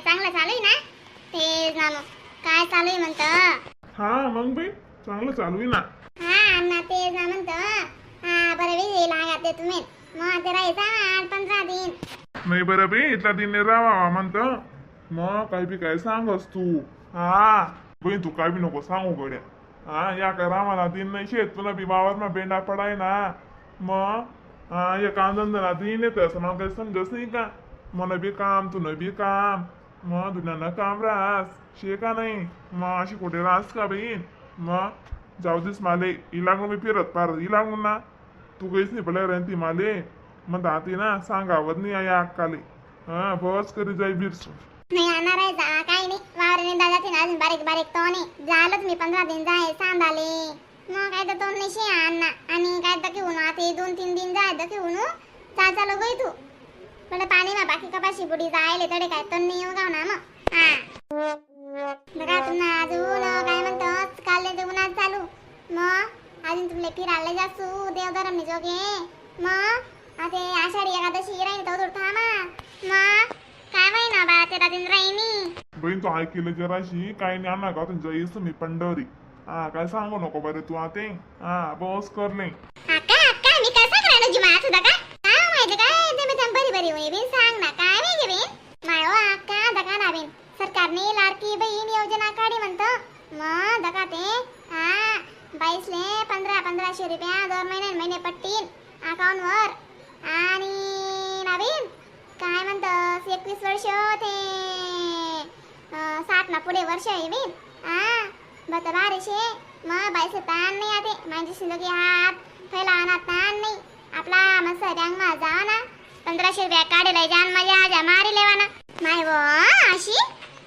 चांगलं चालू आहे ना? ना मग काय चालू आहे म्हणतं? हा मग बाई चांगलं चालू आहे ना. हा अण्णा तेच ना म्हणतं. हा बरं वीज लागा तुम्ही. मग ते राहायचा ना आठ पंधरा दिन. नाही बरं बे इथला दिन राहावा म्हणतं. मग काय बी काय सांगस तू? हा. बहीण तू काय बी नको सांगू गड्या. हा या काय रामाला दिन नाही शेत तुला बी वावरमा बेंडा पडाय ना. मग हा या कांदंदला दिन येतं असं मला काही समजत नाही का? मला बी काम तुला बी काम. मग दुनियानं काम राहस शे का नाही? मग अशी कुठे राहस का बहीण? मग जाऊ दिस माले इलागून मी फिरत पार इलागून ना. तू काहीच नाही पडल्या ती माले. मग दाती ना सांगावत नाही या अक्काले. हा बस करी जाई बिरसू. नाही आणणार आहे जा काही नाही. वावरने दादा ना अजून बारीक बारीक तो नाही झालंच मी पंधरा दिन जाय सांभाले. मग काय तर तो नाही शे अण्णा आणि काय तर घेऊन आता दोन तीन दिन जाय तर घेऊन. चा चालू गई तू. मला पाणी ना बाकी कपाशी बुडी जायले तडे काय तो नाही येऊ गाव ना मग हा. बघा तुम्हाला अजून काय म्हणतो काल ते उन्हात चालू. मग अजून तुमले फिरायला जासू देवधरम जोगे. मग आता आषाढी एकादशी राहील तो दूर थांबा. मग काय माहिती ना बा ते दिन राहिनी? बहीण तू ऐकलं जराशी? काय नाही आणा का तुमच्या येस मी पंढरी. हा काय सांगू नको बरं तू आते. हा बस कर नाही अक्का मी काय सांग राहिलो जी मात होता का काय माहिती काय ते मी थांब बरी बरी होई बिन सांग ना काय माहिती बिन मायो अक्का दका ना बिन सरकारने लाडकी बहीण योजना काढी म्हणतो मग दका ते हा बाईसले पंधरा पंधराशे रुपया दर महिन्यान महिने पट्टीन. अकाउंट वर? आणि नवीन? काय म्हणतस? एकवीस वर्ष ते साठ ना पुढे वर्ष आहे बिन हा बत बारीशे. मग बायसे ताण नाही आते. माझी सिंदगी हात फैला आणा ताण नाही. आपला मस्त बँक मा जा ना पंधराशे रुपया काढेला जान माझ्या आजा मारी लेवा ना माय वो अशी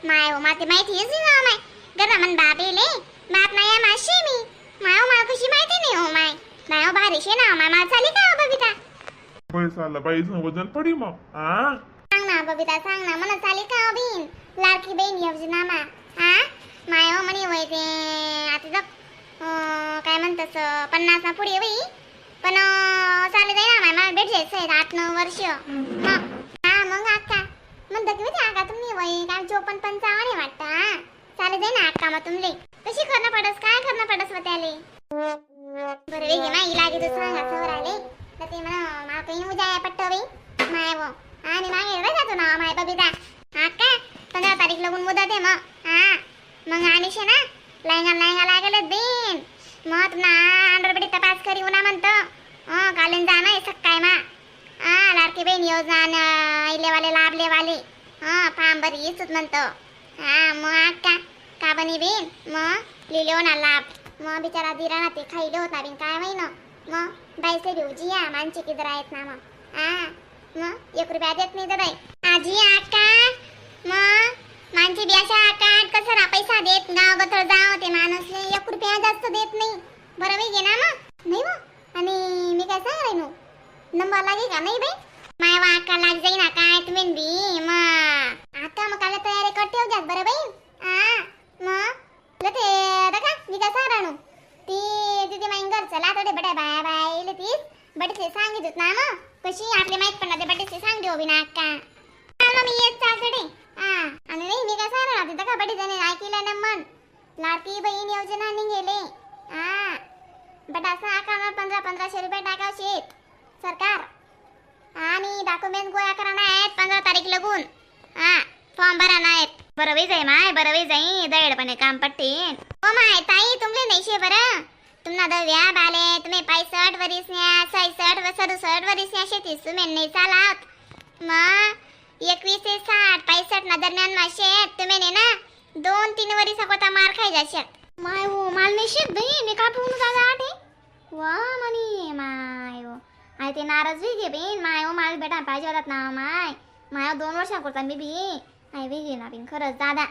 माय वो माते माहिती येस ना माय. गदा मन बाबेले. बाप नाही माशी मी. माय हो मला कशी माहिती नाही हो माय. माय हो बारीशे ना माय मला चाली का हो बबिता? पैसाला बाईचं वजन पडी मग. हा सांग ना बबिता सांग ना मला चाली का हो बीन? लाडकी बहीण योजना मा हा? माय हो म्हणे वय ते आता जग काय म्हणतस पन्नास ना पुढे वई पण अं, चालेल जाई ना माय मला भेट जायचं आठ नऊ वर्ष. मग हा मग अक्का म्हणतो की अक्का तुम्ही वय काय चोपन्न पंचावन्न आहे वाटतं हा? चालेल जाई ना अक्का मग तुमले. कशी करणं पडस? काय करणं पडस मग त्याले? बरं वेगे ना लागे तू सांगा सवर आले. तर ते म्हणा मा काही उद्या उजाया पट्ट बाई. माय वो. आणि मागे एवढं जातो ना माय बबिता. हा काय पंधरा तारीख लगून मुदत आहे मग. हा मग आणिशे ना? लहंगा लहंगा लागले बेन मग ना अंडरबडी तपास करी उन्हा म्हणतो. हा कालीन जा ना सक्काय मा. हा लाडकी बहीण योजना इलेवाले लाभलेवाले हा फार्म बरी म्हणतो. हा मग का? का बनी बीन मग लिहिले ना लाभ. मग बिचारा दिरा ना ते खाईले होता बिन काय माहिती मग बाईचे भिवजी या मानचे किधर आहेत ना मग हा मग एक रुपया देत नाही तर बाई आजी आका मग माणसे बी अशा आकाट कसं पैसा देत? गाव गथळ जाव ते माणूस एक रुपया जास्त देत नाही. बरं बाई घे ना मग नाही मग आणि मी काय सांगाय नो नंबर लागे का? नाही बाई. माय वाका लाग जाईना काय तुम्ही बी मग आता मग काला तयारी करते हो घ्यात बरं बाई. हा मग ल ते बघा मी काय सांग ती तिथे माईन घर चला तर बड्या बाया बाया ती तीच बटे ते ना मग कशी आपली माहीत पडला ते बटे सांग देऊ बिना अक्का. हा मग मी येत चालकडे हा आणि नाही मी काय सांग राहते तिथं का बटे त्याने ऐकलं ना मन. लाडकी बहीण योजना निघेले. हा. बट असं अकाउंटवर पंधरा पंधराशे रुपये टाकाव शेत सरकार. आणि डॉक्युमेंट गोळा करणार आहेत पंधरा तारीख लगून. हा फॉर्म भरा नाहीत बरं वे जाई माय बरं वे जाई दयडपणे काम पट्टीन ओ माय ताई तुमले नाही शे बरं तुम्हाला दव्या बाले तुम्ही पायसठ वरीस न्या सायसठ व सदुसठ वरीस न्या शेतीस तुम्ही नाही चालात मग एकवीस ते साठ पायसठ ना दरम्यान मा शेत तुम्ही ने ना दोन तीन वरीस कोता मार खाय जाशात माय वो माल नाही शेत बाई मी का पूर्ण दादा आटे वा मनी माय ओ आय ते नाराज होई घे बीन माय ओ माल बेटा पाहिजे होतात ना माय माय दोन वर्षा करता मी बी आय बी ना बीन खरंच दादा.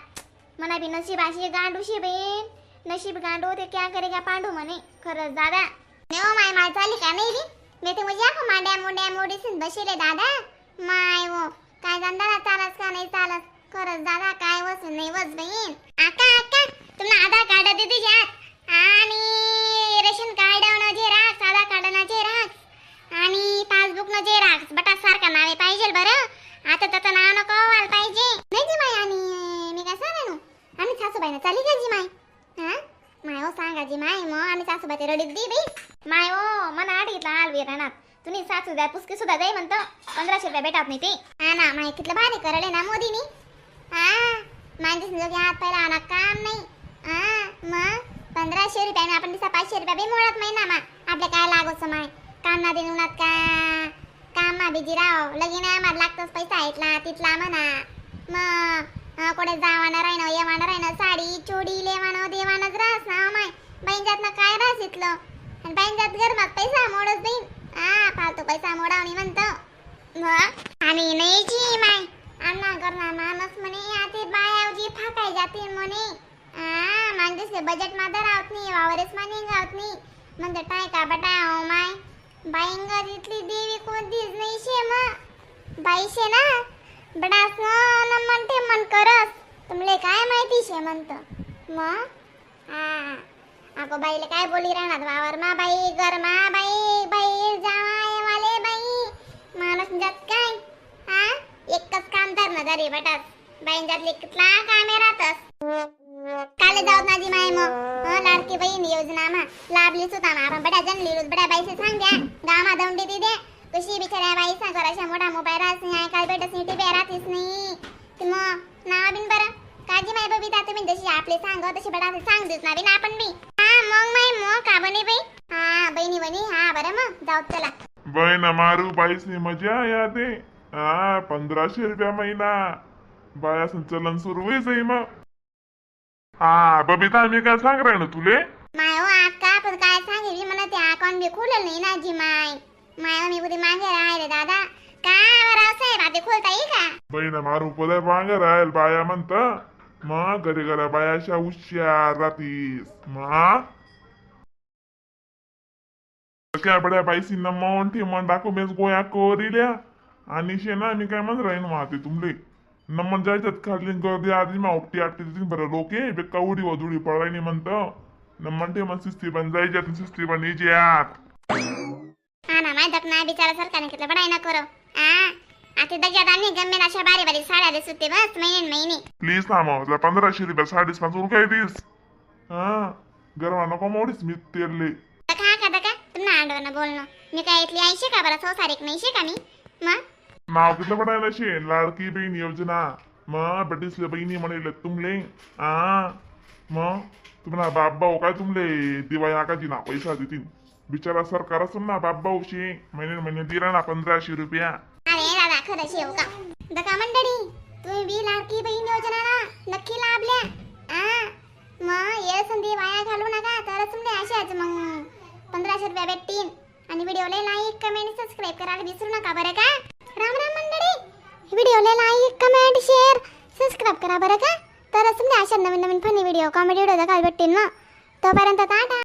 म्हणा बी नशीब अशी गांडूशी बीन. नशीब गांडू ते क्या करेगा पांडू म्हणे. खरंच दादा. नेव माय माय चाली का नाही रे मी ते म्हणजे आपण मांड्या मुंड्या मोडीसीन बसेले दादा. माय वो काय धंदा चालस का नाही चालत खरंच दादा काय वस नाही वस बहीण. आका आका तुम्हाला आधार कार्ड देते द्यात आणि रेशन कार्ड न झेराक्स आधार कार्ड न झेराक्स आणि पासबुक न झेराक्स बटा सारखा नावे पाहिजे बरं आता त्याचं नाव नको व्हायला पाहिजे नाही जी माय आणि तुम्ही सात सुद्धा पुसकी सुद्धा जाई म्हणतो. पंधराशे रुपये भेटत नाही ते. हा ना माहिती कितलं भारी करले ना मोदीनी. हा माणूस लोक हात पहिला आणा काम नाही. हा मग पंधराशे रुपयाने आपण दिसा पाचशे रुपये बी मोडत नाही ना मा आपल्या काय लागोच माय? काम ना देऊन उन्हात का? काम मा बिजी राव लगीन आम्हाला लागतोच पैसा ऐकला तिथला म्हणा. मग अं, कुठे जावानं राहिनं येवानं राहिनं साडी चोडी लेवाना देवानंच राहस ना हो माय. बहिणजात ना काय राहस इथलं? आणि बँकात गरमात पैसा मोडच देईन हा फालतू पैसा मोडावणी म्हणतो. आणि नाही जी माय. अन्ना करणार माणूस म्हणे आते बायावजी फाकाय जाते म्हणे. आ माणूस बजेटमध्ये आवत नाही वावरेस माने गावत नाही. म्हणजे टाय का बटा ओ माय? बाईंग तिथली देवी कोणतीच नाही शे म. बाई शे ना? बडास न म्हणते मन करस. तुमले काय माहिती शे म्हणत. मग हा अगो बाईले काय बोली राहणार? वावर मा बाई घर मा बाई बाई जावाय वाले बाई. माणूस जात काय? हा? एकच काम तर ना जरी बटास. बाईंजातले लिखला कामे राहतस काले जाऊत माझी माय मग लाडकी बहीण योजना मा. लाभली सुद्धा मा. आपण बड्या जनली रोज बड्या बाईसे सांग द्या. गामा दौंडी दिदे कशी बिचाऱ्या बाई सांग. अशा मोठा मोबाईल राहत नाही. काय भेटत नाही टिप्या राहतीस नाही. ते मग नाव बिन बरं. काजी माय बबिता तुम्ही जशी आपले सांग तशी बडा सांग देत ना बिन आपण बी. मग माय मग का बने बाई? हा बहिणी बहिणी हा बरं मग. जाऊ चला. बहीण मारू बाईसनी मजा यादे. हा पंधराशे रुपया महिना. बाया चलन सुरू आहे मग. हा बबिता मी काय सांग राही ना तुले? माय हो आका पण काय सांगेल म्हणा ते अकाउंट बी खोलेल नाही ना जी माय. माय हो, मी पुढे मागे राहिले दादा. का बरं साहेब आता खोलता येईल का? बहीण मारू पदर मांग राहील बाया म्हणत. मग घरी घरा बायाशा हुशार राहतीस. मा काय बड्या बाईसी न मन ठे मन दाखव मेस गोया कोरिल्या आणि शे ना मी काय म्हणत राहीन माते तुमले। नमन जायच्यात खाली गर्दी आधी मा उपटी आटटी देतीन बरं लोके बेका उडी वदुडी पडायनी म्हणत नमन ठे मन सिस्ती बन जायच्यात सिस्ती बन याच्यात हा ना माय दकना बिचारा सरकारने घेतलं ना करो। आ आता दग्यात आम्ही गम्मे अशा बारी बारी साड्या दिसत होते बस महिने महिने। प्लीज तुला पंधराशे रुपये साडेच पाच रुपये दिस। हा गरवा नको मोडीस मी तेरले आडवणं बोलणं. मी काय इथली ऐंशी का बरं? संसारिक नाही का मी मग? किती पडायला शे लाडकी बहीण योजना. मग बटीसले बहिणी म्हणले तुमले. आ? मग? तुम्हाला बाप भाऊ काय तुमले? दिवाळी आकाची ना पैसा देतील बिचारा सरकार असून ना बाप भाऊ शे महिने महिने दिला ना पंधराशे रुपया. अरे दादा खरं शेव का? दका मंडळी तुम्ही बी लाडकी बहीण योजना ना नक्की लाभल्या. आ? मग ये संधी वाया घालू नका तर पंधराशे रुपया भेटतील आणि व्हिडिओला लाईक कमेंट सबस्क्राईब करायला विसरू नका बरं का? राम राम मंडळी. व्हिडिओला लाईक कमेंट शेअर सबस्क्राईब करा बरं का? तरच तुमले अशा नवीन नवीन फनी व्हिडिओ कॉमेडी व्हिडिओ काल भेटतील ना? तोपर्यंत टाटा.